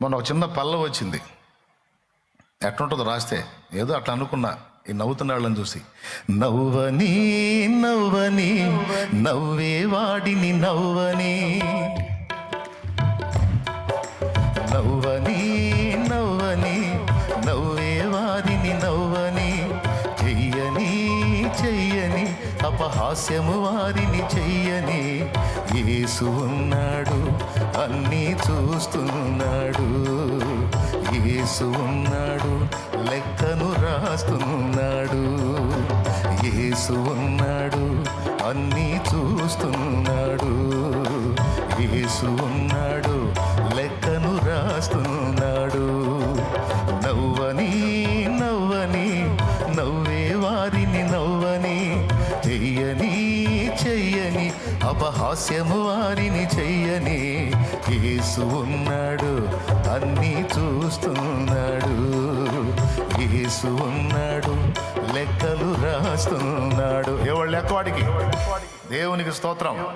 మొన్న ఒక చిన్న పల్ల వచ్చింది. ఎట్లుంటుందో రాస్తే ఏదో అట్లా అనుకున్నా. ఈ నవ్వుతున్న వాళ్ళని చూసి నవ్వని నవ్వని నవ్వే వాడిని నవ్వని నవ్వని నవ్వని నవ్వే వాడిని నవ్వని చెయ్యని చెయ్యని అపహాస్యము వారిని చెయ్యని ఏసు ఉన్నాడు అన్నీ ఉన్నాడు. యేసు ఉన్నాడు. లెక్కను రాస్తున్నాడు. యేసు ఉన్నాడు. అన్నీ చూస్తున్నాడు. యేసు ఉన్నాడు. లెక్కను రాస్తున్నాడు. నవ్వని నవ్వని నవ్వే వారిని నవ్వని చెయ్యని చెయ్యని అపహాస్యము వారిని చెయ్య యేసు ఉన్నాడు అన్నీ చూస్తున్నాడు. యేసు ఉన్నాడు లెక్కలు రాస్తున్నాడు. ఎవరు లెక్కవాడికి? దేవునికి స్తోత్రం.